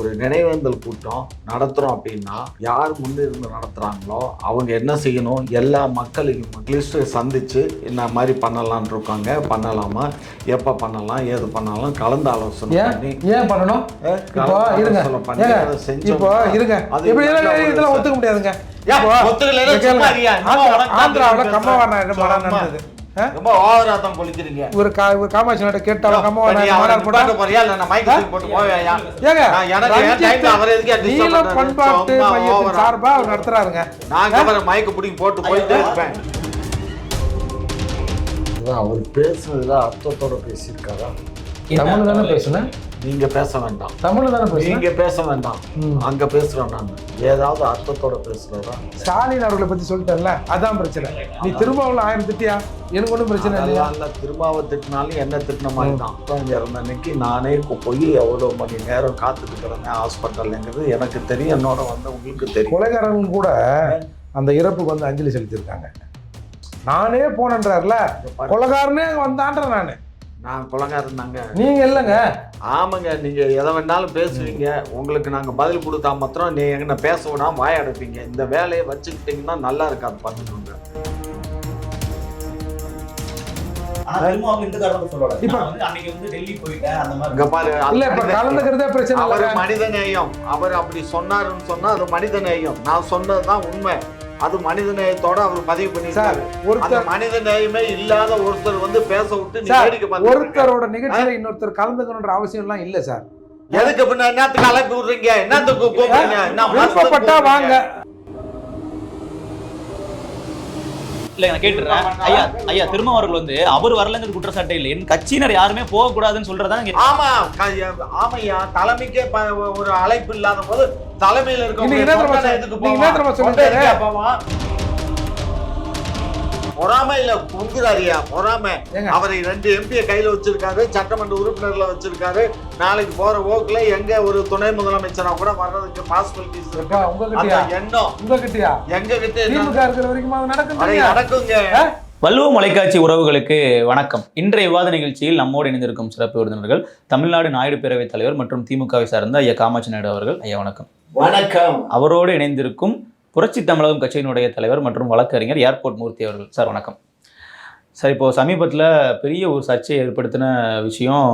ஒரு நினைவேந்தல் கூட்டம் நடத்துகிறோம் அப்படின்னா யார் முன்னிருந்து நடத்துகிறாங்களோ அவங்க என்ன செய்யணும்? எல்லா மக்களையும் லிஸ்ட்டை சந்தித்து இந்த மாதிரி பண்ணலான் இருக்காங்க? பண்ணலாமா? எப்போ பண்ணலாம்? ஏது பண்ணலாம்? கலந்து ஆலோசனை பண்ணி ஏன் பண்ணணும்? இப்போ இருங்க. இப்போ இருங்க. அது இதெல்லாம் ஒத்துக்க முடியாதுங்க. ஆந்திராவுல கம்மவாரம். நடந்தது? ரொம்ப ஒரு கா ஒரு காமாட்சி நாட்டை கேட்டாலும் போட்டா போறியா? இல்ல நான் மைக் போட்டு போவேயா? ஏங்க நான் எனக்கு அவரை எதுக்கு நீல? பண்பாட்டு மையத்தின் அவர் நடத்துறாருங்க. நான் கவர மைக்க பிடிங்கி போட்டு போயிட்டே இருப்பேன். அவர் பேசுனதுல அர்த்தத்தோட பேசியிருக்காரா? தமிழ் தானே பேசுனேன்? நீங்க பேச வேண்டாம். தமிழ் தானே நீங்க பேச வேண்டாம். அங்க பேசுறேன் நான். ஏதாவது அர்த்தத்தோட பேசுறதா? ஸ்டாலின் அவர்களை பத்தி சொல்லிட்டேன்ல அதான் பிரச்சனை. நீ திருமாவளவன் ஆயிரம் திட்டியா? எனக்கு ஒன்றும் பிரச்சனை இல்லையா? இல்ல. திருமாவை திட்டினாலும் என்ன திட்டின மாதிரி தான். இங்க இருந்த அன்னைக்கு நானே போய் எவ்வளோ மணி நேரம் காத்துட்டு கிடந்தேன் ஹாஸ்பிட்டல்ங்கிறது எனக்கு தெரியும். என்னோட வந்து உங்களுக்கு தெரியும். கொலைகாரங்க கூட அந்த இறப்புக்கு வந்து அஞ்சலி செலுத்தியிருக்காங்க. நானே போனேன்றார்ல. கொலைகாரனே அங்க வந்தான்ற நானு. நான் குலங்காரன் தாங்க. நீங்க இல்லைங்க. ஆமாங்க நீங்க எதை வேணாலும் பேசுவீங்க. உங்களுக்கு நாங்க பதில் கொடுத்தா மாத்திரம் நீ என்ன பேச விடாம வாய் அடைப்பீங்க. இந்த வேலையை வச்சுக்கிட்டீங்கன்னா நல்லா இருக்காது பார்த்துக்கோங்க ஆனா திருமாவும் இந்த காரணத்தை சொல்லல. இப்ப- நான் வந்து அன்னைக்கு வந்து டெல்லி போயிட்டேன் அந்த மாதிரி. இங்க பாரு அது இல்ல இப்ப மனித- கலந்துக்கிறதே பிரச்சனை அவர் இல்லை. மனித நேயம் அவர் அப்படி சொன்னாருன்னு சொன்னா அது மனித நேயம் நான் சொன்னதுதான் உண்மை. அது மனித நேயத்தோட அவர் பதிவு அந்த ஒருத்தர் மனித நேயமே இல்லாத ஒருத்தர் வந்து பேச விட்டு. ஒருத்தரோட நிகழ்ச்சியில இன்னொருத்தர் கலந்துக்கணுன்ற அவசியம் எல்லாம் இல்ல சார். எதுக்கு பின்ன என்னத்துக்கு அழைப்பு விடுறீங்க? என்னத்துக்கு கூப்பிடுறீங்க? என்ன மனசுக்கு வாங்க. இல்ல நான் கேட்டுறேன். ஐயா ஐயா திரும்ப அவர்கள் வந்து அவர் வரலங்கிறது குற்றச்சாட்டே இல்லை. என் கட்சியினர் யாருமே போக கூடாதுன்னு சொல்றதா இங்க ஆமா ஆமையா தலைமைக்கே ஒரு அழைப்பு இல்லாத போது தலைமையில இருக்க பொறாமை இல்ல பொங்குறாரியா பொறாமை? அவரை ரெண்டு எம்பியை கையில வச்சிருக்காரு சட்டமன்ற உறுப்பினர்ல வச்சிருக்காரு. நாளைக்கு போற போக்குல எங்க ஒரு துணை முதலமைச்சரா கூட வர்றதுக்கு பாசிபிலிட்டிஸ் இருக்கு. அந்த உங்ககிட்டயா? எண்ணம் உங்ககிட்டயா? எங்க கிட்ட இருக்கிற வரைக்கும்? நடக்குங்க. வள்ளுவ தொலைக்காட்சி உறவுகளுக்கு வணக்கம். இன்றைய விவாத நிகழ்ச்சியில் நம்மோடு இணைந்திருக்கும் சிறப்பு விருந்தினர்கள் தமிழ்நாடு நாயுடு பேரவைத் தலைவர் மற்றும் திமுகவை சார்ந்த ஐயா காமாட்சி நாயுடு அவர்கள். ஐயா வணக்கம். வணக்கம். அவரோடு இணைந்திருக்கும் புரட்சி தமிழகம் கட்சியினுடைய தலைவர் மற்றும் வழக்கறிஞர் ஏர்போர்ட் மூர்த்தி அவர்கள். சார் வணக்கம். சார் இப்போது சமீபத்தில் பெரிய ஒரு சர்ச்சையை ஏற்படுத்தின விஷயம்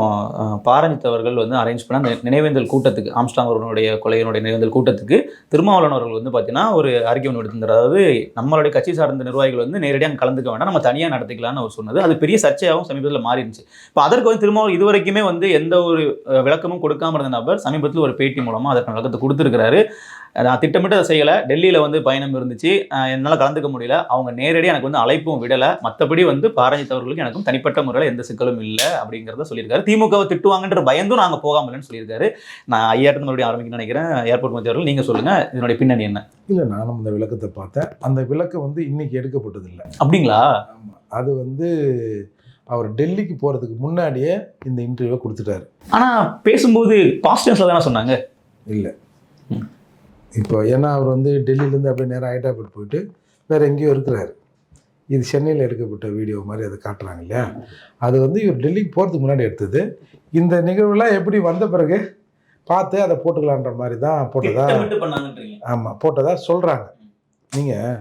பாரஞ்சித் அவர்கள் வந்து அரேஞ்ச் பண்ண அந்த நினைவேந்தல் கூட்டத்துக்கு ஆம்ஸ்டாங் அவர்களுடைய கொலையினுடைய நினைவேந்தல் கூட்டத்துக்கு திருமாவளவன் அவர்கள் வந்து பார்த்தீங்கன்னா ஒரு அறிக்கை ஒன்று எடுத்திருந்தார். அதாவது நம்மளுடைய கட்சி சார்ந்த நிர்வாகிகள் வந்து நேரடியாக கலந்துக்க வேண்டாம் நம்ம தனியாக நடத்திக்கலாம்னு அவர் சொன்னது. அது பெரிய சர்ச்சையாகவும் சமீபத்தில் மாறிடுச்சு. இப்போ அதற்கு வந்து திருமாவளவன் இதுவரைக்குமே வந்து எந்த ஒரு விளக்கமும் கொடுக்காம இருந்த நபர் சமீபத்தில் ஒரு பேட்டி மூலமாக அதற்கான விளக்கத்தை கொடுத்துருக்கிறாரு. நான் திட்டமிட்டு அதை செய்யலை. டெல்லியில் வந்து பயணம் இருந்துச்சு. என்னால் கலந்துக்க முடியல. அவங்க நேரடியாக எனக்கு வந்து அழைப்பும் விடலை. மற்றபடி வந்து பாரஞ்சித் அவர்களுக்கு எனக்கும் தனிப்பட்ட முறையில் எந்த சிக்கலும் இல்லை அப்படிங்கிறத சொல்லியிருக்காரு. திமுகவை திட்டுவாங்கன்ற பயந்தும் நாங்கள் போகாமலன்னு சொல்லியிருக்காரு. நான் ஐயாயிரத்து மறுபடியும் ஆரம்பிக்கணும்னு நினைக்கிறேன். ஏர்போர்ட் மத்திய அவர்கள் நீங்கள் சொல்லுங்கள் இதனுடைய பின்னணி என்ன? இல்ல நானும் அந்த விளக்கத்தை பார்த்தேன். அந்த விளக்கம் வந்து இன்னைக்கு எடுக்கப்பட்டது இல்லை அப்படிங்களா அது வந்து அவர் டெல்லிக்கு போறதுக்கு முன்னாடியே இந்த இன்டர்வியூவை கொடுத்துட்டாரு. ஆனால் பேசும்போது பாசிட்டிவ்ஸில் தானே சொன்னாங்க? இல்லை. இப்போ ஏன்னா அவர் வந்து டெல்லியிலேருந்து அப்படியே நேராக ஹைதராபாத் போயிட்டு வேற எங்கேயோ இருக்கிறாரு. இது சென்னையில் எடுக்கப்பட்ட வீடியோ மாதிரி அதை காட்டுறாங்க இல்லையா? அது வந்து இவர் டெல்லிக்கு போகிறதுக்கு முன்னாடி எடுத்தது. இந்த நிகழ்வுலாம் எப்படி வந்த பிறகு பார்த்து அதை போட்டுக்கலான்ற மாதிரி தான் போட்டதா ஆமாம் போட்டதா சொல்கிறாங்க நீங்கள்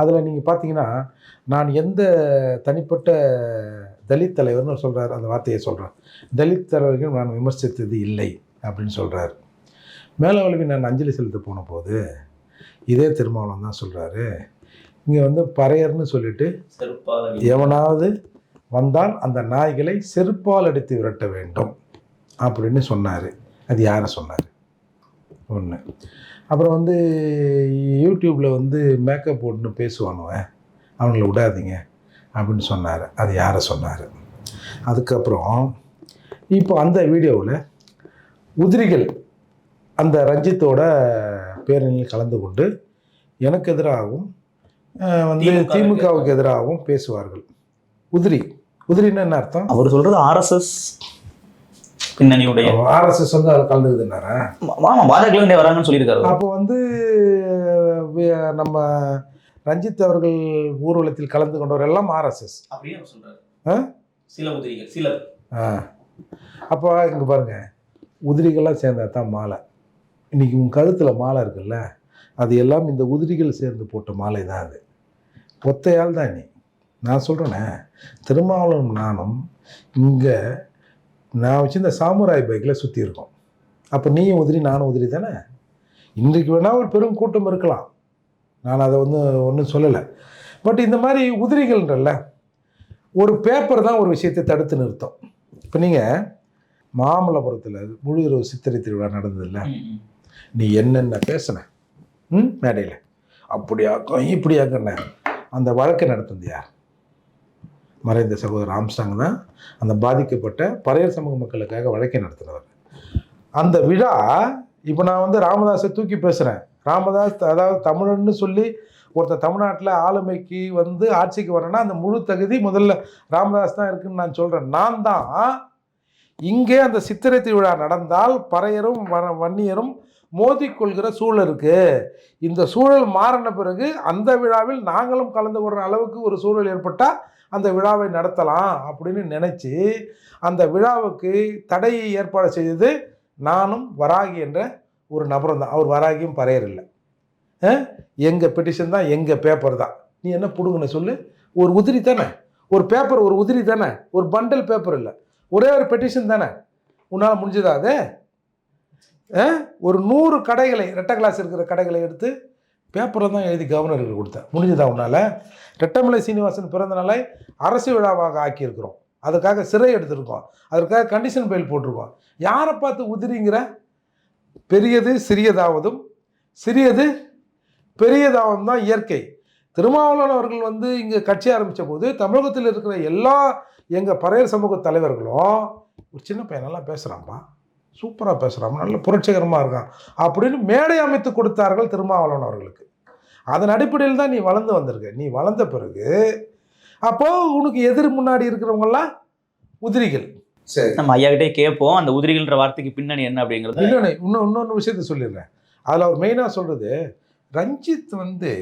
அதில் நீங்கள் பார்த்தீங்கன்னா நான் எந்த தனிப்பட்ட தலித் தலைவர்னு சொல்கிறார் அந்த வார்த்தையை சொல்கிறேன் தலித் தலைவர்கள் நான் விமர்சித்தது இல்லை. அப்படின்னு சொல்கிறார் மேலவளவி நான் அஞ்சலி செலுத்த போன போது இதே திருமாவளவன் தான் சொல்கிறாரு இங்கே வந்து பறையர்னு சொல்லிட்டு எவனாவது வந்தால் அந்த நாய்களை செருப்பால் அடித்து விரட்ட வேண்டும் அப்படின்னு சொன்னார். அது யாரை சொன்னார்? ஒன்று அப்புறம் வந்து யூடியூப்பில் வந்து மேக்கப் போட்டுன்னு பேசுவானுவன் அவங்கள விடாதீங்க அப்படின்னு சொன்னார். அது யாரை சொன்னார்? அதுக்கப்புறம் இப்போ அந்த வீடியோவில் உதிரிகள். அந்த ரஞ்சித்தோட பேரணியில் கலந்து கொண்டு எனக்கு எதிராகவும் வந்து திமுக வுக்கு திமுகவுக்கு எதிராகவும் பேசுவார்கள். உதிரி. உதிரின்னா என்ன அர்த்தம்? அவர் சொல்றது ஆர்எஸ்எஸ் பின்னணியுடைய. ஆர்எஸ்எஸ் வந்து அதில் கலந்துக்குதுன்னாரா ஆமா பாஜக வராங்கன்னு சொல்லியிருக்காரு அப்போ வந்து நம்ம ரஞ்சித் அவர்கள் ஊர்வலத்தில் கலந்து கொண்டவர் எல்லாம் ஆர்எஸ்எஸ் அப்படியே ஆ? சில உதிரிகள் சிலர். அப்போ இங்கே பாருங்க. உதிரிகள்லாம் சேர்ந்தா தான் மாலை. இன்றைக்கி உன் கழுத்தில் மாலை இருக்குல்ல அது எல்லாம் இந்த உதிரிகள் சேர்ந்து போட்ட மாலை தான் அது. ஒத்தையால் தான் நீ. நான் சொல்கிறேனே திருமாவளவன் நானும் இங்கே நான் வச்சு இந்த சாமுராய் பைக்கில் சுற்றி இருக்கோம் அப்போ நீயும் உதிரி நானும் உதிரி தானே? இன்றைக்கு வேணால் ஒரு பெரும் கூட்டம் இருக்கலாம். நான் அதை வந்து ஒன்றும் சொல்லலை. பட் இந்த மாதிரி உதிரிகள்ன்றல்ல ஒரு பேப்பர் தான் ஒரு விஷயத்தை தடுத்து நிறுத்தும். இப்போ நீங்கள் மாமல்லபுரத்தில் முழு இரவு சித்திரை திருவிழா நடந்ததில்ல? நீ என்னென்ன பேசுன? ம்? மேடையில். அப்படியாக்கும் இப்படியாக்குன அந்த வழக்கை நடத்துனது யார்? மறைந்த சகோதரர் ஆம்ஸ்டாங் தான் அந்த பாதிக்கப்பட்ட பறையர் சமூக மக்களுக்காக வழக்கை நடத்தினவர். அந்த விழா இப்போ நான் வந்து ராமதாஸை தூக்கி பேசுகிறேன் ராமதாஸ் அதாவது தமிழன்னு சொல்லி ஒருத்தர் தமிழ்நாட்டில் ஆளுமைக்கு வந்து ஆட்சிக்கு வரேன்னா அந்த முழு தகுதி முதல்ல ராமதாஸ் தான் இருக்குன்னு நான் சொல்கிறேன் நான் தான் இங்கே அந்த சித்திரை திருவிழா நடந்தால் பறையரும் வ- வன்னியரும் மோதிக்கொள்கிற சூழல் இருக்குது இந்த சூழல் மாறின பிறகு அந்த விழாவில் நாங்களும் கலந்து கொள்கிற அளவுக்கு ஒரு சூழல் ஏற்பட்டால் அந்த விழாவை நடத்தலாம் அப்படின்னு நினச்சி அந்த விழாவுக்கு தடையை ஏற்பாடு செய்தது நானும் வராகி என்ற ஒரு நபரும் தான். அவர் வராகியும் பறையர் இல்லை. எங்கள் பெட்டிஷன் தான் எங்கள் பேப்பர் தான். நீ என்ன பிடுங்கன்னு சொல்லு? ஒரு உதிரி தானே? ஒரு பேப்பர் ஒரு உதிரி தானே? ஒரு பண்டல் பேப்பர் இல்லை. ஒரே ஒரு பெட்டிஷன் தானே? உன்னால் முடிஞ்சதா அது? ஆ? ஒரு நூறு கடைகளை ரெட்டை கிளாஸ் இருக்கிற கடைகளை எடுத்து பேப்பரில் தான் எழுதி கவர்னருக்கு கொடுத்தேன். முடிஞ்சதா உன்னால்? ரெட்டமலை சீனிவாசன் பிறந்த நாளை அரசு விழாவாக ஆக்கியிருக்கிறோம். அதுக்காக சிறை எடுத்திருக்கோம். அதற்காக கண்டிஷன் பெயில் போட்டிருக்கோம். யாரை பார்த்து உதிரிங்கிற? பெரியது சிறியதாவதும் சிறியது பெரியதாகவும் தான் இயற்கை. திருமாவளவன் அவர்கள் வந்து இங்கே கட்சி ஆரம்பித்த போது தமிழகத்தில் இருக்கிற எல்லா எங்கள் பறையர் சமூக தலைவர்களும் ஒரு சின்ன பையனெல்லாம் பேசுகிறான்ப்பா சூப்பராக பேசுகிறான் நல்ல புரட்சிகரமாக இருக்கான். அப்படின்னு மேடை அமைத்து கொடுத்தார்கள் திருமாவளவன் அவர்களுக்கு. அதன் அடிப்படையில் தான் நீ வளர்ந்து வந்திருக்க. நீ வளர்ந்த பிறகு அப்போ உனக்கு எதிர் முன்னாடி இருக்கிறவங்கெல்லாம் உதிரிகள். சரி. நம்ம ஐயா கிட்டே கேட்போம். அந்த உதிரிகள்ன்ற வார்த்தைக்கு பின்னணி என்ன அப்படிங்கிறது? இன்னொன்று இன்னும் இன்னொன்று விஷயத்த சொல்லிடுறேன். அதில் அவர் மெயினாக சொல்கிறது ரஞ்சித் வந்து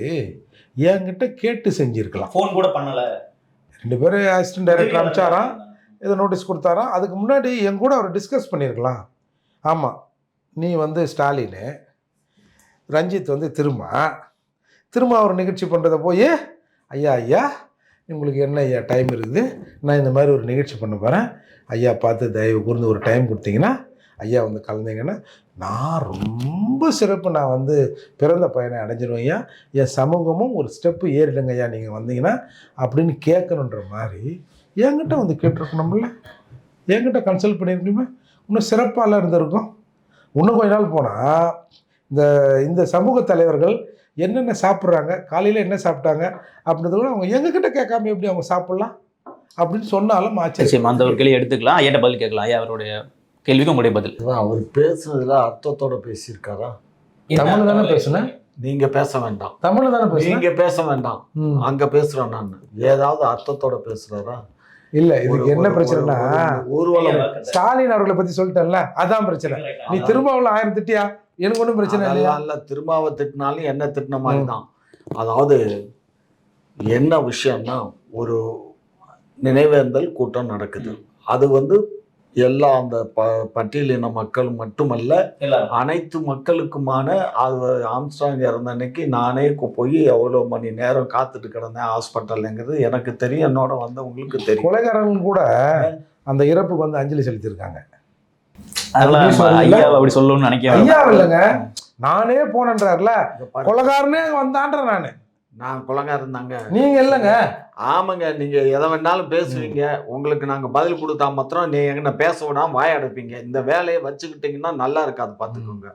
என்கிட்ட கேட்டு செஞ்சிருக்கலாம். ஃபோன் கூட பண்ணல. ரெண்டு பேரும் அசிஸ்டன்ட் டைரக்டர் அனுப்பிச்சாராம். இதை நோட்டீஸ் கொடுத்தாராம். அதுக்கு முன்னாடி என் கூட அவர் டிஸ்கஸ் பண்ணியிருக்கலாம் ஆமாம் நீ வந்து ஸ்டாலினு. ரஞ்சித் வந்து திரும்ப திரும்ப அவர் நிகழ்ச்சி பண்ணுறத போய் ஐயா ஐயா உங்களுக்கு என்ன ஐயா டைம் இருக்குது? நான் இந்த மாதிரி ஒரு நிகழ்ச்சி பண்ண போகிறேன் ஐயா பார்த்து தயவு கூர்ந்து ஒரு டைம் கொடுத்தீங்கன்னா ஐயா வந்து கலந்தீங்கன்னா நான் ரொம்ப சிறப்பு நான் வந்து பிறந்த பையனை அடைஞ்சிருவேன் ஐயா. என் சமூகமும் ஒரு ஸ்டெப்பு ஏறிடுங்க ஐயா. நீங்கள் வந்தீங்கன்னா அப்படின்னு கேட்கணுன்ற மாதிரி என்கிட்ட வந்து கேட்டிருக்கணும்ல. என்கிட்ட கன்சல்ட் பண்ணியிருக்கணுமே. இன்னும் சிறப்பாக இருந்திருக்கும். இன்னும் கொஞ்ச நாள் போனால் இந்த இந்த சமூக தலைவர்கள் என்னென்ன சாப்பிட்றாங்க காலையில் என்ன சாப்பிட்டாங்க அப்படின்றத கூட அவங்க எங்ககிட்ட கேட்காம எப்படி அவங்க சாப்பிட்லாம் அப்படின்னு சொன்னாலும் ஆச்சரியம். அந்த ஒரு கேள்வி எடுத்துக்கலாம். ஐயா பதில் கேட்கலாம். ஐயா அவருடைய கேள்விக்கு உங்களுடைய பதில். அவர் பேசுனதுல அர்த்தத்தோட பேசியிருக்காரா? தமிழ் தானே பேசுனேன்? நீங்க பேச வேண்டாம். தமிழ் தானே பேசுனேன்? நீங்க பேச வேண்டாம். அங்க பேசுறேன் நான். ஏதாவது அர்த்தத்தோட பேசுறாரா? இல்ல இதுக்கு என்ன பிரச்சனைனா ஊர்வலம் ஸ்டாலின் அவர்களை பத்தி சொல்லிட்டேன்ல அதான் பிரச்சனை. நீ திருமாவளவன் ஆயிரம் திட்டியா? எனக்கு ஒன்றும் பிரச்சனை இல்லையா? இல்ல திருமாவை திட்டினாலும் என்ன திட்டின மாதிரி தான். அதாவது என்ன விஷயம்னா ஒரு நினைவேந்தல் கூட்டம் நடக்குது. அது வந்து எல்லா அந்த ப பட்டியலின மக்கள் மட்டுமல்ல அனைத்து மக்களுக்குமான அது ஆம்ஸ்டாங் இறந்த அன்னைக்கு நானே போய் எவ்வளோ மணி நேரம் காத்துட்டு கிடந்தேன் ஹாஸ்பிட்டல்ங்கிறது எனக்கு தெரியும். என்னோட வந்தவங்களுக்கு தெரியும். கொலைகாரங்க கூட அந்த இறப்புக்கு வந்து அஞ்சலி செலுத்தியிருக்காங்க. அப்படி சொல்லணும்னு நினைக்கிறேன் ஐயா இல்லைங்க. நானே போனேன்றார்ல கொலைகாரனே வந்தான்ற நானு. நான் கொலகாரன் தாங்க. நீங்க இல்லைங்க. ஆமாங்க நீங்க எதை வேணாலும் பேசுவீங்க. உங்களுக்கு நாங்க பதில் கொடுத்தா மாத்திரம் நீ எங்கன பேச விடாம வாய அடைப்பீங்க. இந்த வேலையை வச்சுக்கிட்டீங்கன்னா நல்லா இருக்காது பார்த்துக்கோங்க.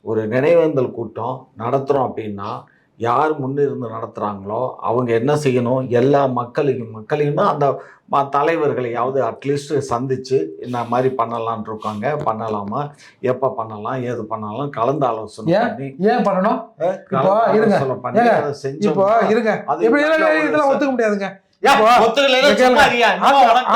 ஒரு நினைவேந்தல் கூட்டம் நடத்துறோம் அப்படின்னா யார் முன்னிருந்து நடத்துறாங்களோ அவங்க என்ன செய்யணும்? எல்லா மக்களையும் மக்களையுமே அந்த தலைவர்களையாவது அட்லீஸ்ட் சந்திச்சு இந்த மாதிரி பண்ணலாம்னு இருக்காங்க. பண்ணலாமா? எப்ப பண்ணலாம்? ஏது பண்ணலாம்? கலந்து ஆலோசனை ஏன்? பண்ணி ஏன் பண்ணணும்? இருங்க. பண்ணி அதை இப்போ இருங்க இதெல்லாம் ஒத்துக்க முடியாதுங்க.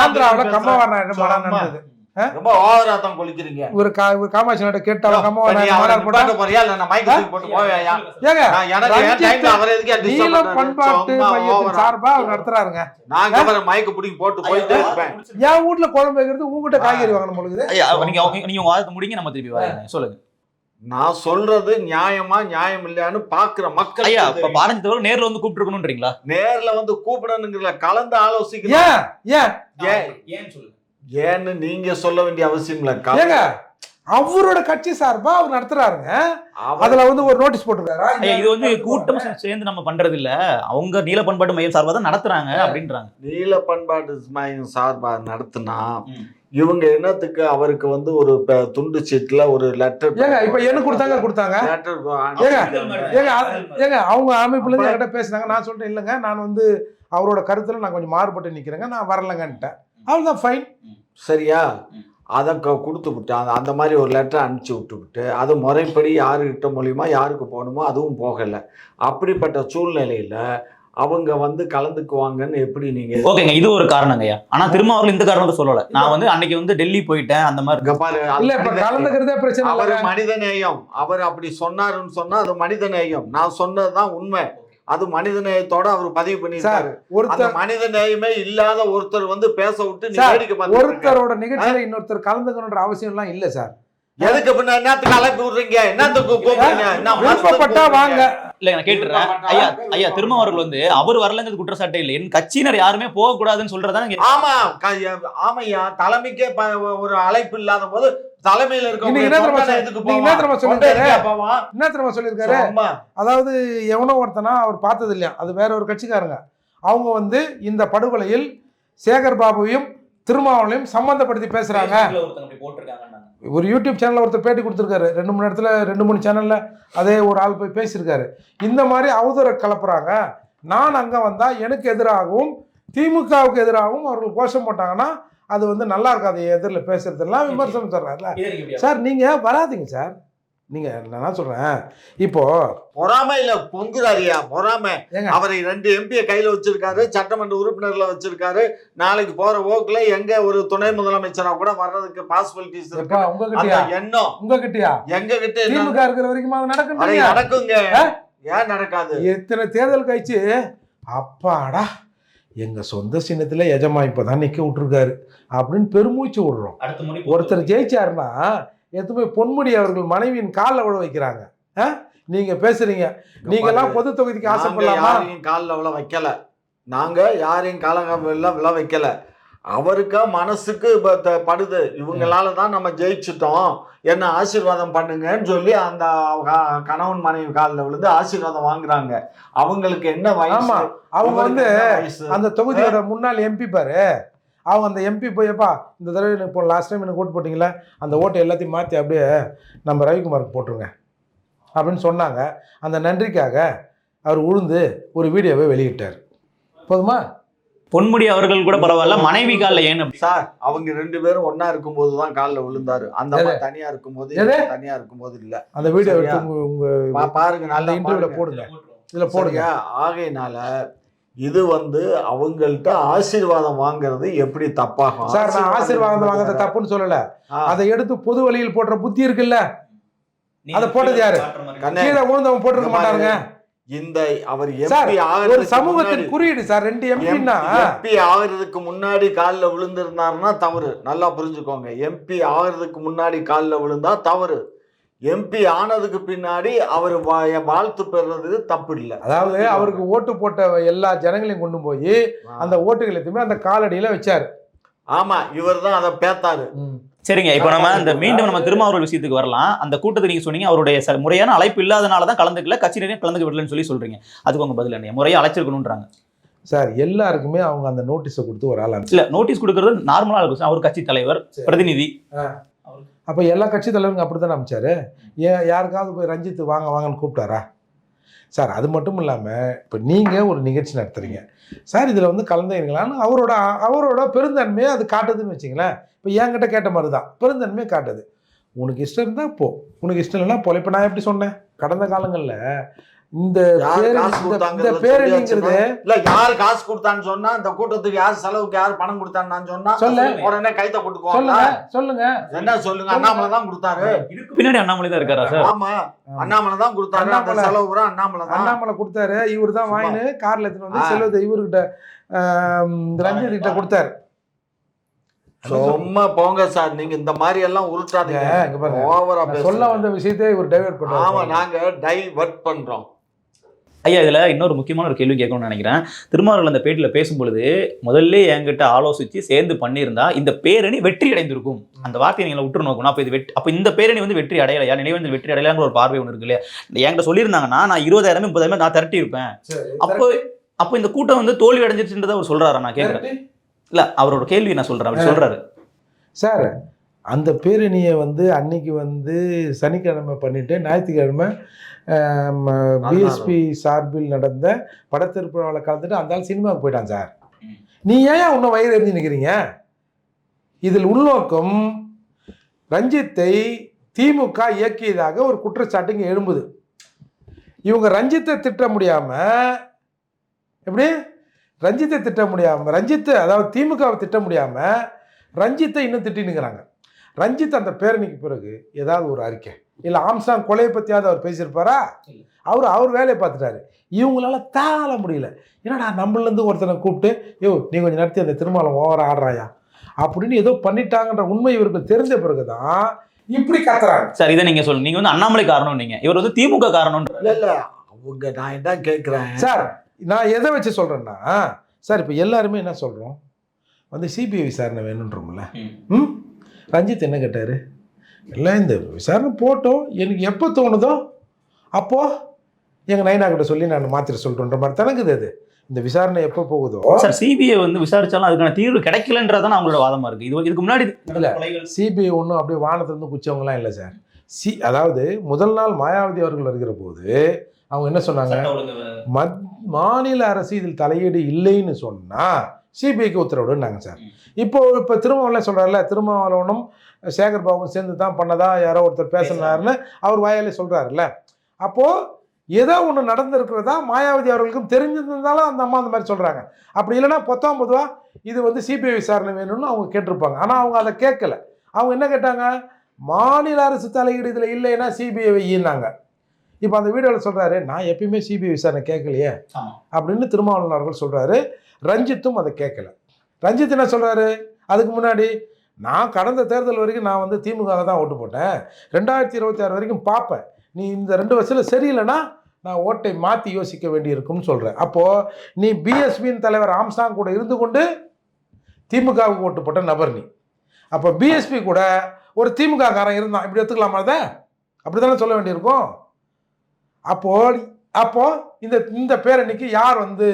ஆந்திராவுல. என்ன. நடந்தது? ரொம்ப ஓவரா தான் குளிக்கிறீங்க இவர் கா இவர் காமாட்சி நாட்டை கேட்டு அவர் இப்ப கம்மா நீ அவரை மாறார் போட்டா நிப்பாட்ட போறியா இல்ல நான் மைக் தூக்கி போட்டு போவேயா ஏங்க நான் எனக்கு என் ரஞ்சித் டைம்ல அவரை எதுக்கு disturb நீலம் பண்றாரு? பண்பாட்டு சும்மா மையத்தின் over ஆ. சார்பா அவர் நடத்துறாருங்க. நாங்க அவரை மைக்க பிடிக்கி போட்டு போயிட்டே இருப்பேன். என் வீட்ல குழம்பு வைக்கிறது உங்ககிட்ட காய்கறி வாங்கணும் பொழுது நீங்க நீங்க வாதத்தை முடிங்க நம்ம திருப்பி வரேன் சொல்லுங்க. நான் சொல்றது நியாயமா நியாயம் இல்லையான்னு பாக்குற மக்கள் ஐயா இப்ப நேர்ல வந்து கூப்பிட்டுருக்கணும்ன்றீங்களா? நேர்ல வந்து கூப்பிடணுங்கிறல கலந்து ஆலோசிக்கணும். ஏன் ஏன்? ஏன்? ஏன் சொல்லுங்க? ஏன்னு நீங்க சொல்ல வேண்டிய அவசியம் இல்ல. ஏங்க அவரோட கட்சி சார்பா அவர் நடத்துறாருங்க? அதுல வந்து ஒரு நோட்டீஸ் போட்டிருக்காரா? இது வந்து கூட்டம் சேர்ந்து நம்ம பண்றது இல்ல அவங்க நீல பண்பாட்டு மையம் சார்பா தான் நடத்துறாங்க அப்படின்றாங்க. நீல பண்பாட்டு மையம் சார்பா நடத்துனா. இவங்க என்னத்துக்கு அவருக்கு வந்து ஒரு துண்டு சீட்ல ஒரு லெட்டர் ஏங்க இப்ப என்ன கொடுத்தாங்க கொடுத்தாங்க? லெட்டர் ஏங்க ஏங்க அவங்க அமைப்புல இருந்து என்கிட்ட பேசுனாங்க. நான் சொல்லிட்டேன் இல்லைங்க நான் வந்து அவரோட கருத்துல நான் கொஞ்சம் மாறுபட்டு நிக்கிறேங்க. நான் வரலங்கன்ட்டேன். அவ்வளவுதான் ஃபைன் சரியா. அதை க- கொடுத்து விட்டு அந்த- மாதிரி ஒரு லெட்டர் அனுப்பிச்சு விட்டு விட்டு அது முறைப்படி யாருக்கிட்ட மூலியமா யாருக்கு போகணுமோ அதுவும் போகலை. அப்படிப்பட்ட சூழ்நிலையில அவங்க வந்து கலந்துக்குவாங்கன்னு எப்படி நீங்க ஓகேங்க இது ஒரு காரணங்க ஐயா. ஆனா திரும்ப அவர்கள் இந்த காரணத்தை சொல்லல. நான் வந்து அன்னைக்கு வந்து டெல்லி போயிட்டேன் அந்த மாதிரி இல்ல இப்ப கலந்துக்கிறதே பிரச்சனை அவர் மனித நேயம் அவர் அப்படி சொன்னாருன்னு சொன்னா அது மனித நேயம் நான் சொன்னதுதான் உண்மை. அது மனித நேயத்தோட அவர் பதிவு அந்த ஒருத்தர் மனித நேயமே இல்லாத ஒருத்தர் வந்து பேச விட்டு. ஒருத்தரோட நிகழ்ச்சியில இன்னொருத்தர் கலந்துக்கணுன்ற அவசியம் எல்லாம் இல்ல சார். எதுக்கு பின்ன என்னத்துக்கு அழைப்பு விடுறீங்க? என்னத்துக்கு வாங்க. இல்ல நான் கேட்டுறேன். ஐயா ஐயா திரும்ப அவர்கள் வந்து அவர் வரலங்கிறது குற்றச்சாட்டு இல்லை. என் கட்சியினர் யாருமே போக கூடாதுன்னு சொல்றதாங்க ஆமா ஆமையா தலைமைக்கே ப- ஒரு அழைப்பு இல்லாத போது தலைமையில இருக்க சொல்லியிருக்காரு. அதாவது எவனோ ஒருத்தனா அவர் பார்த்தது இல்லையா அது வேற ஒரு கட்சிக்காரங்க. அவங்க வந்து இந்த படுகொலையில் சேகர் பாபுவையும் திருமாவளையும் சம்பந்தப்படுத்தி பேசுறாங்க. ஒரு யூடியூப் சேனல்ல ஒருத்தர் பேட்டி கொடுத்துருக்காரு. ரெண்டு மணி நேரத்துல ரெண்டு மூணு சேனல்ல அதே ஒரு ஆள் போய் பேசியிருக்காரு. இந்த மாதிரி அவதூற கலப்புறாங்க நான் அங்க வந்தா எனக்கு எதிராகவும் திமுகவுக்கு எதிராகவும் அவர்கள் கோஷம் போட்டாங்கன்னா அது வந்து நல்லா இருக்காது. எதிரில் பேசுறதெல்லாம் விமர்சனம் சொல்றாருல சார் நீங்க வராதீங்க சார். நீங்க நான் சொல்றேன்? இப்போ பொறாமை இல்ல பொங்குறாரியா பொறாமை. ஏங்க. அவரை ரெண்டு எம்பியை கையில வச்சிருக்காரு சட்டமன்ற உறுப்பினர்ல வச்சிருக்காரு. நாளைக்கு போற போக்குல எங்க ஒரு துணை முதலமைச்சரா கூட வர்றதுக்கு பாசிபிலிட்டிஸ் இருக்கு. உங்ககிட்டயா? எண்ணம். உங்ககிட்டயா? எங்க கிட்ட என்ன? திமுக இருக்கிற வரைக்கும் அது நடக்கும் நடக்குங்க? ஏன் நடக்காது? எத்தனை தேர்தல் கழிச்சு அப்பாடா எங்க சொந்த சின்னத்துல எஜமா இப்பதான் நிக்க விட்டுருக்காரு அப்படின்னு பெருமூச்சு விடுறோம். ஒருத்தர் ஜெயிச்சாருன்னா எடுத்து போய் பொன்முடி அவர்கள் மனைவியின் காலில் விழ வைக்கிறாங்க. ஆ? நீங்க பேசுறீங்க. நீங்க எல்லாம் பொது தொகுதிக்கு ஆசைப்படலாமா யாரையும் காலில் விழ வைக்கல. நாங்க யாரையும் காலங்காலம் விழ வைக்கல. அவருக்கா மனசுக்கு இப்ப படுது. இவங்களால தான் நம்ம ஜெயிச்சிட்டோம். என்ன ஆசீர்வாதம் பண்ணுங்கன்னு சொல்லி அந்த கணவன் மனைவி காலில் விழுந்து ஆசீர்வாதம் வாங்குறாங்க. அவங்களுக்கு என்ன வயசு? அவங்க வந்து? அந்த தொகுதியோட முன்னாள் எம்பி பாரு. அவங்க அந்த எம்பி போயப்பா இந்த தடவை எனக்கு இப்போ லாஸ்ட் டைம் எனக்கு ஓட்டு போட்டிங்களே அந்த ஓட்டை எல்லாத்தையும் மாற்றி அப்படியே நம்ம ரவிக்குமாருக்கு போட்டுருங்க. அப்படின்னு சொன்னாங்க. அந்த நன்றிக்காக அவர் உழுந்து ஒரு வீடியோவை வெளியிட்டார். போதுமா? பொன்முடி அவர்கள் கூட பரவாயில்ல மனைவி காலில் ஏன்? சார் அவங்க ரெண்டு பேரும் ஒண்ணா இருக்கும்போது தான் காலில் விழுந்தாரு அந்த தனியா இருக்கும்போது தனியா இருக்கும்போது இல்ல. அந்த வீடியோ பாருங்க நல்லா இன்டர்வியூல. போடுங்க. இதுல போடுங்க. ஆகையினால இது வந்து அவங்கள்ட்ட ஆசீர்வாதம் வாங்குறது எப்படி தப்பாகும்? சார் நான் ஆசீர்வாதம் வாங்குறது தப்புன்னு சொல்லல. அதை எடுத்து பொது வழியில் போடுற புத்தி இருக்குல்ல? அதை போட்டது யாரு? கண்ணே, கீழே விழுந்தவன் போட்டிருக்க மாட்டாருங்க. இந்த அவர் ஒரு சமூகத்தின் குறியீடு சார் ரெண்டு எம்பின்னா எம்பி ஆகிறதுக்கு முன்னாடி காலில் விழுந்திருந்தாருன்னா தவறு. நல்லா புரிஞ்சுக்கோங்க. எம்பி ஆகிறதுக்கு முன்னாடி காலில் விழுந்தா தவறு. எம்பி ஆனதுக்கு பின்னாடி அவர் வாழ்த்து பெறுறது தப்பு இல்லை. அதாவது அவருக்கு ஓட்டு போட்ட எல்லா ஜனங்களையும் கொண்டு போய் அந்த ஓட்டுகள் எல்லாத்தையுமே அந்த காலடியில வச்சாரு. ஆமா இவர் தான் அதை பேத்தாரு. சரிங்க இப்போ நம்ம இந்த மீண்டும் நம்ம திருமாவூர் விஷயத்துக்கு வரலாம். அந்த கூட்டத்துக்கு நீங்க சொன்னீங்க அவருடைய ச- முறையான அழைப்பு இல்லாதனால தான் கலந்துக்கல கட்சியினரையும் கலந்துக்க விடலன்னு சொல்லி சொல்றீங்க. அதுக்கு உங்க பதில் என்ன? முறையா அழைச்சிருக்கணும்ன்றாங்க. சார் எல்லாருக்குமே அவங்க அந்த நோட்டீஸை கொடுத்து ஒரு ஆள் இல்ல நோட்டீஸ் கொடுக்கறது நார்மலா இருக்கும். சார். அவர் கட்சி தலைவர் பிரதிநிதி. அப்போ எல்லா கட்சி தலைவருங்க அப்படி தானே அனுப்பிச்சாரு ஏன் யாருக்காவது போய் ரஞ்சித் வாங்க வாங்கன்னு கூப்பிட்டாரா? சார் அது மட்டும் இல்லாமல் இப்போ நீங்கள் ஒரு நிகழ்ச்சி நடத்துறீங்க. சார் இதில் வந்து கலந்துங்களான்னு அவரோட அவரோட பெருந்தன்மையை அது காட்டுதுன்னு வச்சிங்களேன். இப்போ என்கிட்ட கேட்ட மாதிரி தான் பெருந்தன்மையை காட்டுது. உனக்கு இஷ்டம் இருந்தால் போ. உனக்கு இஷ்டம் இல்லைன்னா போ இப்போ நான் எப்படி சொன்னேன்? கடந்த காலங்களில் இந்த யார் பேரணி- காசு இந்த- பேரணிங்கிறது இல்ல யார் காசு கொடுத்தான்னு சொன்னா இந்த கூட்டத்துக்கு யார் செலவுக்கு யார் பணம் கொடுத்தான்னு சொன்னா சொல்லு. உடனே கைத்த போட்டுக்குவாங்க சொல்லுங்க சொல்லுங்க. என்ன சொல்லுங்க? அண்ணாமலை தான் கொடுத்தாரு. பின்னாடி அண்ணாமலை தான் இருக்காரா சார்? ஆமா அண்ணாமலை தான் கொடுத்தாரு. அந்த அண்ணாமலை. செலவு பூரா அண்ணாமலை தான். அண்ணாமலை கொடுத்தாரு. இவர் தான். வாங்கினு கார்ல எடுத்துட்டு வந்து. செல்வத்தை இவர்கிட்ட ஆம், ரஞ்சித் கிட்ட கொடுத்தாரு. சும்மா போங்க சார். நீங்க இந்த மாதிரி எல்லாம் உருட்டாதீங்க. ஓவரா சொல்ல வந்த விஷயத்தை இவர் டைவர்ட் ஆமா பண்ணாரு நாங்க டைவர்ட் பண்றோம். ஐயா இதுல இன்னொரு முக்கியமான ஒரு கேள்வி கேட்கணும்னு நினைக்கிறேன். திருமாவர்கள் அந்த பேட்டியில் பேசும்பொழுது முதல்ல என்கிட்ட ஆலோசிச்சு சேர்ந்து பண்ணியிருந்தா இந்த பேரணி வெற்றி அடைந்திருக்கும். அந்த வார்த்தையை நீங்க உற்று நோக்கணும். அப்போ இது வெற்றி அப்போ இந்த பேரணி வந்து வெற்றி அடையலையா? நினைவு வெற்றி அடையலாங்கிற ஒரு பார்வை ஒன்று இருக்கு இல்லையா? என்கிட்ட சொல்லியிருந்தாங்கன்னா நான் இருபதாயிரம் முப்பதாயிரம் நான் திரட்டி இருப்பேன். அப்போ அப்போ இந்த கூட்டம் வந்து தோல்வி அடைஞ்சிருச்சுன்றதை அவர் சொல்றாரா நான் கேட்குறேன். இல்ல அவரோட கேள்வி நான் சொல்றேன். அவர் சொல்றாரு. சார் அந்த பேரணியை வந்து அன்னைக்கு வந்து சனிக்கிழமை பண்ணிட்டு ஞாயிற்றுக்கிழமை பிஎஸ்பி சார்பில் நடந்த படத்திருப்பாவில் கலந்துட்டு அந்த ஆள் சினிமாவுக்கு போயிட்டான் சார். நீ ஏன் இன்னும் வயிறு எரிஞ்சு நிற்கிறீங்க இதில் உள்நோக்கம் ரஞ்சித்தை திமுக இயக்கியதாக ஒரு குற்றச்சாட்டு இங்கே எழும்புது. இவங்க ரஞ்சித்தை திட்ட முடியாம எப்படி? ரஞ்சித்தை திட்ட முடியாம ரஞ்சித்தை அதாவது திமுகவை திட்ட முடியாம ரஞ்சித்தை இன்னும் திட்டினுங்கிறாங்க ரஞ்சித் அந்த பேரணிக்கு பிறகு ஏதாவது ஒரு அறிக்கை. இல்லை ஆம்சாங் கொலையை பற்றியாவது அவர் பேசியிருப்பாரா. அவர் அவர் வேலையை பார்த்துட்டாரு. இவங்களால தாழ முடியல. என்னடா நம்மளேருந்து ஒருத்தனை கூப்பிட்டு யோ நீ கொஞ்சம் நடத்தி அந்த திருமாலம் ஓவரா ஆடுறாயா? அப்படின்னு ஏதோ பண்ணிட்டாங்கன்ற உண்மை இவருக்கு தெரிஞ்ச பிறகுதான் இப்படி கத்துறாங்க. சார் இதை நீங்க சொல்லுங்க. நீங்க வந்து அண்ணாமலை காரணம் நீங்க. இவர் வந்து திமுக காரணம் இல்ல இல்ல. அவங்க நான் என்ன கேக்குறேன்? சார் நான் எதை வச்சு சொல்கிறேன்னா சார் இப்போ எல்லாருமே என்ன சொல்கிறோம் வந்து சிபிஐ விசாரணை வேணுன்றோம்ல. ம்? ரஞ்சித் என்ன கேட்டார்? எல்லாம் இந்த விசாரணை போட்டோம். எனக்கு எப்போ தோணுதோ அப்போது எங்கள் நைனா கிட்ட சொல்லி நான் மாத்திர சொல்கிறேன்ற மாதிரி தனக்குது அது. இந்த விசாரணை எப்போ போகுதோ சார் சிபிஐ வந்து விசாரிச்சாலும் அதுக்கான தீர்வு கிடைக்கலன்றதான் அவங்களோட வாதமா இருக்கு. இது இதுக்கு முன்னாடி இல்ல. சிபிஐ ஒன்றும் அப்படியே வானத்திலிருந்து குச்சவங்களாம் இல்லை சார். சி அதாவது முதல் நாள் மாயாவதி அவர்கள் வருகிற போது அவங்க என்ன சொன்னாங்க? மத் மாநில அரசு இதில் தலையீடு இல்லைன்னு சொன்னா சிபிஐக்கு உத்தரவிடுனாங்க சார். இப்போ இப்போ திருமாவளவன் சொல்றாருல திருமாவளவனும் சேகர் பாபுவும் சேர்ந்து தான் பண்ணதா யாரோ ஒருத்தர் பேசினாருன்னு அவர் வாயாலே சொல்றாருல்ல. அப்போ ஏதோ ஒன்று நடந்திருக்கிறதா மாயாவதி அவர்களுக்கும் தெரிஞ்சிருந்தாலும் அந்த அம்மா அந்த மாதிரி சொல்றாங்க. அப்படி இல்லைன்னா பொத்தாம் பொதுவா இது வந்து சிபிஐ விசாரணை வேணும்னு அவங்க கேட்டிருப்பாங்க. ஆனால் அவங்க அதை கேட்கல. அவங்க என்ன கேட்டாங்க? மாநில அரசு தலையீடு இதில் இல்லைன்னா சிபிஐ வையினாங்க இப்போ அந்த வீடியோவில் சொல்றாரு நான் எப்பயுமே சிபிஐ விசாரணை கேட்கலையே. அப்படின்னு திருமாவளவன் அவர்கள் சொல்றாரு. ரஞ்சித்தும் அதை கேட்கல. ரஞ்சித் என்ன சொல்றாரு? அதுக்கு முன்னாடி நான் கடந்த தேர்தல் வரைக்கும் நான் வந்து திமுக தான் ஓட்டு போட்டேன். ரெண்டாயிரத்தி இருபத்தி ஆறு வரைக்கும் பார்ப்பேன். நீ இந்த ரெண்டு வருஷத்தில் சரியில்லைன்னா நான் ஓட்டை மாற்றி யோசிக்க வேண்டியிருக்கும்னு சொல்கிறேன் அப்போது நீ பிஎஸ்பியின் தலைவர் ஆம்சாங் கூட இருந்து கொண்டு திமுகவுக்கு ஓட்டு போட்ட நபர் நீ. அப்போ பிஎஸ்பி கூட ஒரு திமுக காரன் இருந்தான். இப்படி எடுத்துக்கலாமா அதை? அப்படி தானே சொல்ல வேண்டியிருக்கும்? அப்போ அப்போ இந்த இந்த பேரணிக்கு யார் வந்து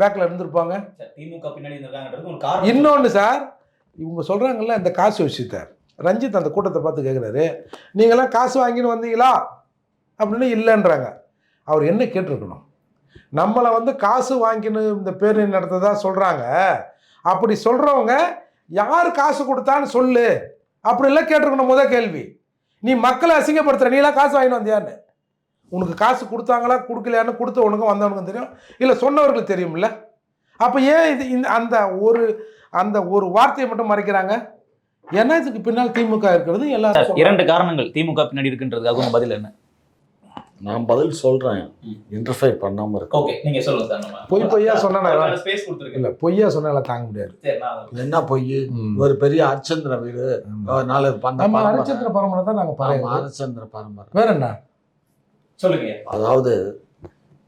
பேக்கில் இருந்திருப்பாங்க? இன்னொன்று சார் இவங்க சொல்கிறாங்கல்ல இந்த காசு விஷயத்த ரஞ்சித் அந்த கூட்டத்தை பார்த்து கேட்குறாரு நீங்களாம் காசு வாங்கின்னு வந்தீங்களா? அப்படின்னு இல்லைன்றாங்க. அவர் என்ன கேட்டிருக்கணும்? நம்மளை வந்து காசு வாங்கின்னு இந்த பேர் நடத்ததா சொல்கிறாங்க அப்படி சொல்கிறவங்க யார் காசு கொடுத்தான்னு சொல்லு. அப்படிலாம் கேட்டிருக்கணும் முத கேள்வி. நீ மக்களை அசிங்கப்படுத்துகிற நீலாம் காசு வாங்கினு வந்தியான்னு? உனக்கு காசு கொடுத்தாங்களா கொடுக்கலையான்னு கொடுத்தவனுக்கும் வந்தவனுக்கும் தெரியும். இல்லை சொன்னவர்களுக்கு தெரியும்ல. அப்போ ஏன் இது இந்த அந்த ஒரு அந்த ஒரு வார்த்தையை மட்டும் மறைக்கிறாங்க. ஏன்னா இதுக்கு பின்னால் திமுக இருக்கிறது எல்லாரும். இரண்டு காரணங்கள். திமுக பின்னாடி இருக்குன்றதுக்காக உங்க பதில் என்ன? நான் பதில் சொல்றேன். ம். இன்டர்ஃபைட் பண்ணாம இருக்கு ஓகே நீங்க சொல்லுங்க பொய் பொய்யா சொன்னா ஸ்பேஸ் இல்ல பொய்யா சொன்னால தாங்க முடியாது. என்ன பொய்? ஒரு பெரிய அரிச்சந்திர வீடு. பண்ண நம்ம பரம்பரை. ஹரிச்சந்திர பரம்பரை தான் நாங்க பாருங்க ஹரிச்சந்திர பரம்பரை. வேற என்ன? சொல்லுங்க. அதாவது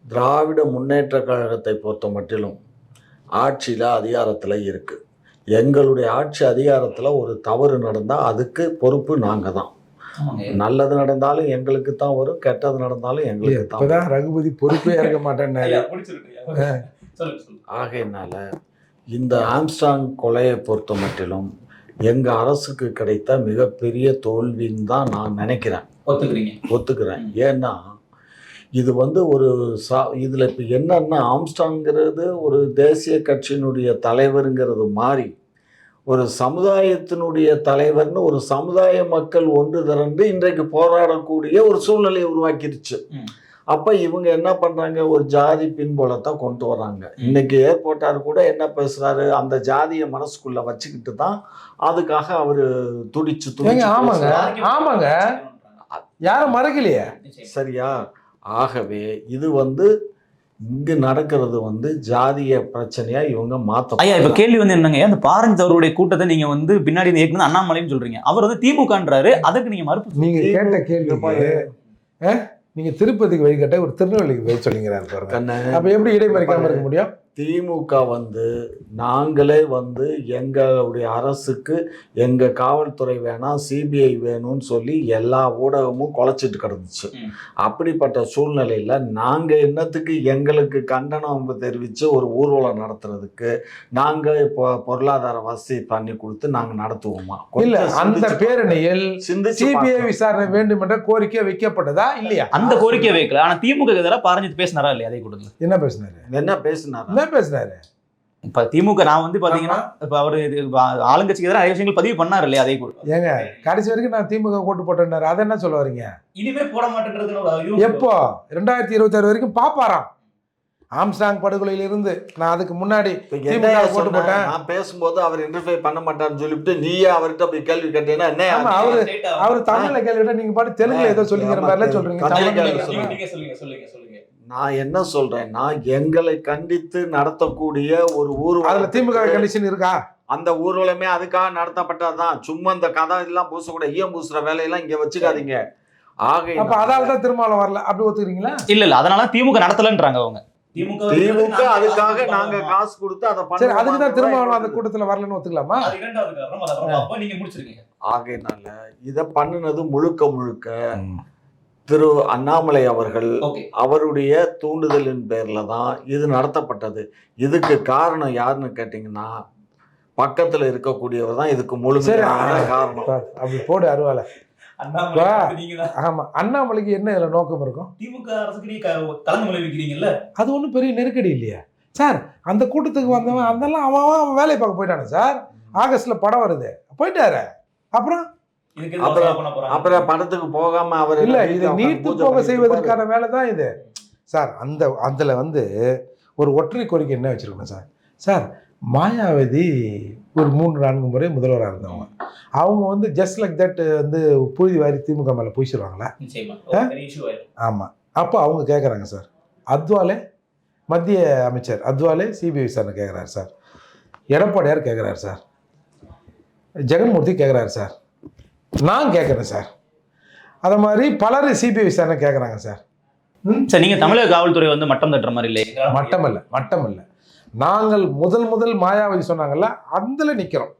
திராவிட முன்னேற்ற கழகத்தை பொறுத்த மட்டிலும் ஆட்சியில் அதிகாரத்தில் இருக்கு. எங்களுடைய ஆட்சி அதிகாரத்தில் ஒரு தவறு நடந்தால் அதுக்கு பொறுப்பு நாங்கள் தான் நல்லது நடந்தாலும் எங்களுக்கு தான் வரும் கெட்டது நடந்தாலும் எங்களுக்கு தான். இப்பதான் ரகுபதி பொறுப்பே இருக்க மாட்டேன்னாரு. ஆகையினால இந்த ஆம்ஸ்டாங் கொலையை பொறுத்த மட்டிலும் எங்கள் அரசுக்கு கிடைத்த மிகப்பெரிய தோல்வின்னு தான் நான் நினைக்கிறேன். ஒத்துக்கிறீங்க. ஒத்துக்கிறேன். ஏன்னா இது வந்து ஒரு சா இதில் இப்போ என்னன்னா ஆம்ஸ்டாங்கிறது ஒரு தேசிய கட்சியினுடைய தலைவருங்கிறது மாறி ஒரு சமுதாயத்தினுடைய தலைவர்னு ஒரு சமுதாய மக்கள் ஒன்று திரண்டு இன்றைக்கு போராடக்கூடிய ஒரு சூழ்நிலையை உருவாக்கிருச்சு. அப்ப இவங்க என்ன பண்றாங்க? ஒரு ஜாதி பின்புலத்தை கொண்டு வராங்க. இன்னைக்கு ஏர்போர்ட்டார் கூட என்ன பேசுறாரு? அந்த ஜாதியை மனசுக்குள்ள வச்சுக்கிட்டு தான் அதுக்காக அவரு துடிச்சு துடிச்சு ஆமாங்க. ஆமாங்க. யாரும் மறக்கலையே? சரியா? ஆகவே இது வந்து இங்கு நடக்கிறது வந்து ஜாதிய பிரச்சனையா இவங்க மாத்த ஐயா இப்ப கேள்வி வந்து என்னங்க? அந்த பாரஞ்சித் அவருடைய கூட்டத்தை நீங்க வந்து பின்னாடி இருந்து இயக்குனது அண்ணாமலைன்னு சொல்றீங்க. அவர் வந்து திமுகன்றாரு அதுக்கு நீங்க மறுப்பு நீங்க கேட்ட கேள்வி நீங்க திருப்பதிக்கு வழிகட்ட ஒரு திருநெல்வேலிக்கு போய் சொல்லிங்கிறாரு பாருங்க. அப்ப எப்படி இடைமறிக்காம இருக்க முடியும்? திமுக வந்து நாங்களே வந்து எங்களுடைய அரசுக்கு எங்க காவல்துறை வேணாம் சிபிஐ வேணும்னு சொல்லி எல்லா ஊடகமும் குலைச்சிட்டு கிடந்துச்சு. அப்படிப்பட்ட சூழ்நிலையில நாங்க என்னத்துக்கு எங்களுக்கு கண்டனம் தெரிவிச்சு ஒரு ஊர்வலம் நடத்துறதுக்கு நாங்க இப்போ பொருளாதார வசதி பண்ணி கொடுத்து நாங்க நடத்துவோமா? இல்ல அந்த பேரணியில் சிபிஐ. விசாரணை வேண்டும் என்ற கோரிக்கை வைக்கப்பட்டதா இல்லையா? அந்த கோரிக்கை வைக்கல. ஆனா திமுக எதிராக பாரஞ்சித் பேசினாரா இல்லையா? அதே கூட்டத்துல. என்ன பேசினாரு? என்ன பேசினாரா? என்ன பேசினாரு இப்ப திமுக நான் வந்து பாத்தீங்கன்னா இப்ப அவரு ஆளுங்கட்சிக்கு எதிராக நிறைய விஷயங்கள் பதிவு பண்ணாரு இல்லையா அதே கூட. ஏங்க கடைசி வரைக்கும் நான் திமுக ஓட்டு போட்டேன்னாரு. அதை என்ன சொல்ல வரீங்க இனிமே போட மாட்டேன்றது எப்போ? ரெண்டாயிரத்தி இருபத்தாறு வரைக்கும் பாப்பாராம். ஆம்ஸ்டாங் படுகொலையில இருந்து நான் அதுக்கு முன்னாடி சொன்ன? போட்டேன். நான் பேசும்போது அவர் இன்டர்ஃபை பண்ண மாட்டாருன்னு சொல்லிவிட்டு நீயே அவர்கிட்ட போய் கேள்வி கேட்டீங்கன்னா என்ன அவரு- அவர் தமிழ்ல கேள்விட்டா நீங்க பாட்டு தெலுங்குல ஏதோ சொல்லிக்கிற மாதிரிலாம் சொல்றீங்க. கேள்வி. சொல்லுங்க சொல்லுங்க சொல்லுங்க. நான் என்ன சொல்றேன்னா எங்களை கண்டித்து நடத்தக்கூடிய ஒரு அதுல ஊர்வலம் திமுக கண்டிஷன் இருக்கா? அந்த ஊர்வலமே அதுக்காக நடத்தப்பட்டதுதான். சும்மா இந்த கதை எல்லாம் பூசக்கூட ஈயம் பூசுற வேலையெல்லாம் இங்க வச்சுக்காதீங்க. ஆக அப்ப அதால தான் திருமாவளம் வரல. அப்படி ஒத்துக்கிறீங்களா? இல்ல இல்ல. அதனால திமுக நடத்தலன்றாங்க அவங்க. திமுக திமுக அதுக்காக நாங்க காசு கொடுத்து அதை சரி அதுக்கு தான் திருமாவளம் அந்த கூட்டத்துல வரலன்னு ஒத்துக்கலாமா? நீங்க முடிச்சிருக்கீங்க. ஆகையினால இத பண்ணுனது முழுக்க முழுக்க திரு அண்ணாமலை அவர்கள் அவருடைய தூண்டுதலின் பேர்ல தான் இது நடத்தப்பட்டது. இதுக்கு காரணம் யாருன்னு கேட்டிங்கன்னா பக்கத்துல இருக்கக்கூடியவர் தான் இதுக்கு முழுமையான சரி. காரணம். அப்படி போடு அருவால ஆமா அண்ணாமலைக்கு என்ன இதுல நோக்கம் இருக்கும்? திமுக அரசுக்கு அது ஒன்றும் பெரிய நெருக்கடி இல்லையா. சார் அந்த கூட்டத்துக்கு வந்தவன் அதெல்லாம் அவன் அவன் வேலையை பார்க்க போயிட்டானே சார். ஆகஸ்ட்ல படம் வருது. போயிட்டாரு. அப்புறம்? அப்புறம்- படத்துக்கு போகாம அவர் இல்ல இது பூஜை போக செய்வதற்கான வேலை தான் இது. சார் அந்த அதுல வந்து ஒரு ஒற்றை கோரிக்கை என்ன வச்சிருக்கணும் சார்? சார் மாயாவதி ஒரு மூன்று நான்கு முறை முதல்வராக இருந்தவங்க. அவங்க வந்து ஜஸ்ட் லைக் தட் வந்து புழுதி வாரி திமுக மேலே பூசிடுவாங்களா நிச்சயமா. ஆ? பெரிய issue ஆயிடும். ஆமாம் அப்போ அவங்க கேட்குறாங்க சார். அத்வாலே மத்திய அமைச்சர் அத்வாலே சிபிஐ விசாரணை கேட்குறாரு சார். எடப்பாடியார் கேட்குறாரு சார். ஜெகன்மூர்த்தி கேட்குறாரு சார். நான் கேட்குறேன் சார். அதை மாதிரி பலர் சிபிஐ விசாரணை கேட்குறாங்க சார். சரி நீங்க தமிழக காவல்துறை வந்து மட்டம் தட்டுற மாதிரி இல்லை மட்டம் இல்லை மட்டம் இல்லை நாங்கள் முதல் முதல் மாயாவதி சொன்னாங்கல்ல அதில் நிற்கிறோம்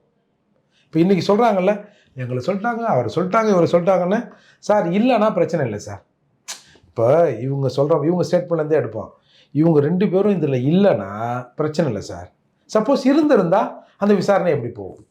இப்போ இன்றைக்கி சொல்கிறாங்கல்ல எங்களை சொல்லிட்டாங்க அவர் சொல்லிட்டாங்க இவர் சொல்லிட்டாங்கன்னு. சார் இல்லைன்னா பிரச்சனை இல்லை சார். இப்போ இவங்க சொல்கிறோம் இவங்க ஸ்டேட்மெண்ட்லேருந்தே எடுப்போம். இவங்க ரெண்டு பேரும் இதில் இல்லைன்னா பிரச்சனை இல்லை சார். சப்போஸ் இருந்திருந்தா அந்த விசாரணை எப்படி போகும்?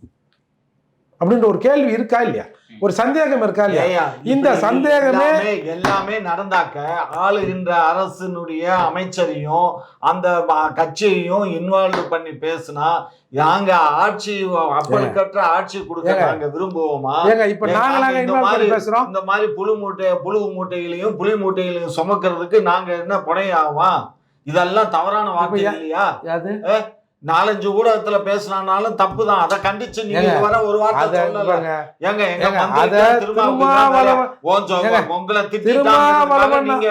அப்படின்ற ஒரு கேள்வி இருக்கா இல்லையா? ஒரு சந்தேகம் இருக்கா இல்லையா? இந்த சந்தேகமே- எல்லாமே நடந்தாக்க ஆளுகின்ற அரசினுடைய அமைச்சரையும் அந்த கட்சியையும் இன்வால்வ் பண்ணி பேசினா நாங்க ஆட்சி அப்பழுக்கற்ற ஆட்சி கொடுக்க. நாங்க விரும்புவோமா? இப்போ ஏங்க, நாங்களாக இந்த மாதிரி- பேசுகிறோம் இந்த மாதிரி புழு மூட்டை புழு மூட்டைகளையும் புலி மூட்டைகளையும் சுமக்கிறதுக்கு நாங்க என்ன புனையாவா? இதெல்லாம் தவறான வார்த்தை இல்லையா? நாலஞ்சு ஊடகத்துல பேசினாலும் தப்பு தான் அதை கண்டிச்சு நீங்க வர ஒரு வார்த்தை அதை சொல்லல. பாருங்க. ஏங்க எங்க திருமாவளவன் உங்களை திருமாவளவன் நீங்க.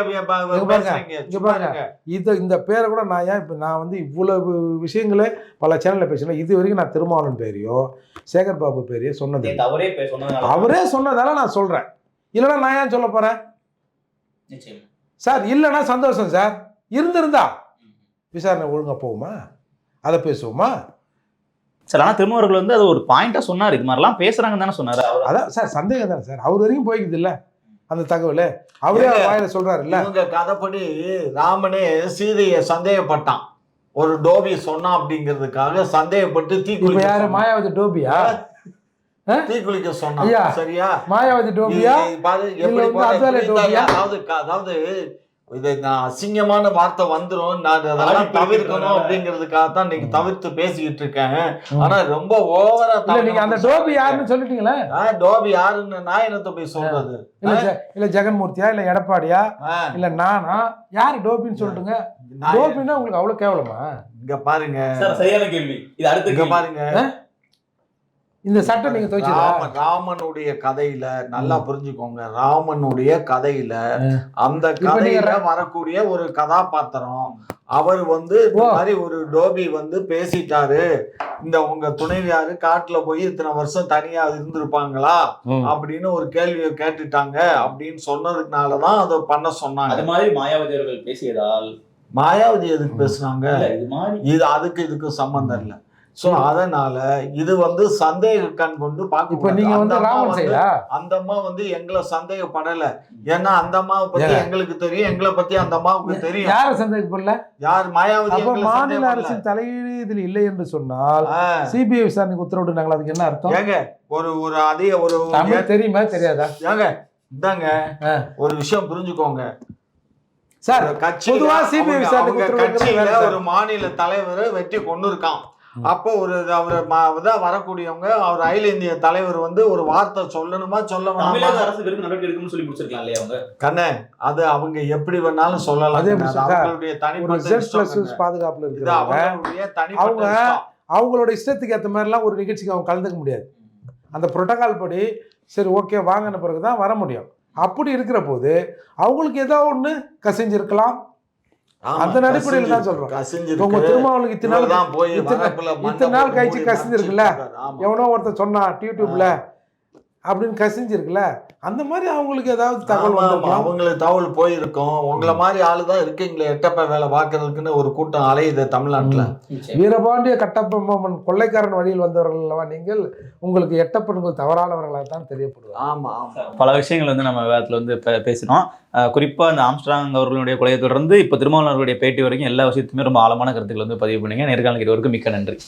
இது இந்த பேரை கூட நான் ஏன் இப்போ நான் வந்து இவ்வளவு விஷயங்களே பல சேனலில் பேசினேன். இது வரைக்கும் நான் திருமாவளவன் பேரையோ சேகர் பாபு பேரையோ சொன்னது. அவரே அவரே சொன்னதால நான் சொல்கிறேன் இல்லைன்னா நான் ஏன் சொல்ல போகிறேன் நிச்சயம். சார் இல்லைன்னா சந்தோஷம் சார். இருந்திருந்தா விசாரணை ஒழுங்கா போகுமா? அதை பேசுவோமா? சார் ஆனா திருமாவர்கள் வந்து அது ஒரு பாயிண்டா சொன்னாரு. இது மாதிரிலாம் பேசுறாங்கன்னு தானே சொன்னாரு அவர். அதான் சார் சந்தேகம் தானே சார். அவர் வரைக்கும் போய்க்குது இல்ல அந்த தகவல். அவரே வாயில சொல்றாரு இல்ல இவங்க கதைப்படி ராமனே சீதையை சந்தேகப்பட்டான். ஒரு டோபி சொன்னான் அப்படிங்கிறதுக்காக சந்தேகப்பட்டு தீக்குளிக்க யாரு. மாயாவதி டோபியா? தீக்குளிக்க சொன்னான். சரியா? மாயாவதி டோபியா? அதாவது அதாவது இது நான் அசிங்கமான வார்த்தை வந்துரும். நான் அதெல்லாம் தவிர்க்கணும். அப்படிங்கிறதுக்காக தான் இன்னைக்கு ம். தவிர்த்து பேசிக்கிட்டு இருக்கேன். ஆனா ரொம்ப ஓவரா இல்ல நீங்க அந்த டோபி யாருன்னு சொல்லிட்டீங்களே? நான் டோபி யாருன்னு நான் என்னத்த போய் சொல்றது? இல்ல இல்ல ஜெகன்மூர்த்தியா இல்ல எடப்பாடியா இல்ல நானா? யாரு டோபின்னு சொல்லிட்டுங்க? டோபின்னா உங்களுக்கு அவ்வளவு கேவலமா? இங்க பாருங்க. சார் சரியான கேள்வி. இது அடுத்த இங்க. பாருங்க. இந்த சட்டை நீங்க துவைச்சதா? ராம- ராமனுடைய கதையில நல்லா புரிஞ்சுக்கோங்க. ராமனுடைய கதையில. அந்த கதையில வரக்கூடிய ஒரு கதாபாத்திரம் அவர் வந்து இந்த. மாதிரி ஒரு டோபி வந்து பேசிட்டாரு. இந்த உங்க துணைவியாரு காட்டுல போய் இத்தனை வருஷம் தனியா இருந்திருப்பாங்களா? அப்படின்னு ஒரு கேள்வியை கேட்டுட்டாங்க. அப்படின்னு சொன்னதுனாலதான் அதை பண்ண சொன்னாங்க. அது மாதிரி மாயாவதி அவர்கள் பேசியதால் மாயாவதி எதுக்கு பேசுனாங்க? இல்ல, இது மாதிரி இது அதுக்கு இதுக்கு சம்பந்தம் இல்ல. சோ அதனால இது வந்து சந்தேக கண் கொண்டு பார்க்க இப்ப நீங்க வந்து ராமன் சைடா? அந்த அம்மா வந்து எங்களை சந்தேகப்படல. ஏன்னா அந்த அம்மாவை பத்தி. எங்களுக்கு தெரியும் எங்களை பத்தி அந்த அம்மாவுக்கு தெரியும். யார சந்தேகப்படல? யார் மாயாவதி மாநில. அரசின் தலையீடு இதில் இல்லை என்று சொன்னால் சிபிஐ விசாரணைக்கு உத்தரவிடுனாங்களா? அதுக்கு என்ன அர்த்தம்? ஏங்க ஒரு ஒரு அதிக ஒரு தெரியுமா? தெரியாதா? ஏங்க இந்தாங்க ஆ. ஒரு விஷயம் புரிஞ்சுக்கோங்க. சார் கட்சியில பொதுவா அவங்க- விசாரணைக்கு. ஒரு மாநில தலைவர் வெட்டி கொண்டு இருக்கான். அப்போ ஒரு அவர் தான் வரக்கூடியவங்க அவர் அகில இந்திய தலைவர் வந்து ஒரு வார்த்தை சொல்லணுமா சொல்ல தமிழக வேணாமா அரசு வெறும் நடவடிக்கை எடுக்கணும்னு சொல்லி முடிச்சிருக்கலாம் இல்லையா அவங்க? கண்ணே அது அவங்க எப்படி வேணாலும் சொல்லலாம். அதே அவங்களுடைய ஒரு தனிப்பட்ட. பாதுகாப்புல இருக்கிறவங்க. அவங்களுடைய தனிப்பட்ட அவங்க. அவங்களோட இஷ்டத்துக்கு ஏற்ற மாதிரிலாம் ஒரு நிகழ்ச்சிக்கு அவங்க கலந்துக்க முடியாது. அந்த புரோட்டோகால் படி சரி ஓகே வாங்கின பிறகு தான் வர முடியும். அப்படி இருக்கிற போது அவங்களுக்கு ஏதோ ஒன்று கசிஞ்சிருக்கலாம். அந்த அடிப்படையில தான் சொல்றோம். உங்க திருமாவளுக்கு இத்தனை நாள் போய் இத்தனை- நாள் கழிச்சு கசிஞ்சிருக்குல்ல? எவனோ ஒருத்தர் சொன்னான் யூடியூப்ல அப்படின்னு கசிஞ்சிருக்குல்ல? அந்த மாதிரி அவங்களுக்கு ஏதாவது தகவல் வந்திருக்கலாம் அவங்களுக்கு தகவல் போயிருக்கும். உங்களை மாதிரி ஆளு தான் இருக்கீங்களே எட்டப்ப வேலை பார்க்கறதுக்குன்னு ஒரு கூட்டம் அலையுது தமிழ்நாட்டுல. வீரபாண்டிய கட்டபொம்மன் கொள்ளைக்காரன் வழியில் வந்தவர்கள் அல்லவா நீங்கள்? உங்களுக்கு எட்டப்பெண்கள் தவறானவர்களாக தான் தெரியப்படுவார் ஆமா ஆமா. பல விஷயங்கள் வந்து நம்ம விவாதத்தில் வந்து பே- பேசினோம். அஹ் குறிப்பா இந்த ஆம்ஸ்ட்ராங் அவர்களுடைய கொலையை தொடர்ந்து இப்போ திருமாவளவர்களுடைய பேட்டி வரைக்கும் எல்லா விஷயத்துமே ரொம்ப ஆழமான கருத்துக்கள் வந்து பதிவு பண்ணீங்க. நேர்காணல் இருவருக்கும் மிக்க நன்றி.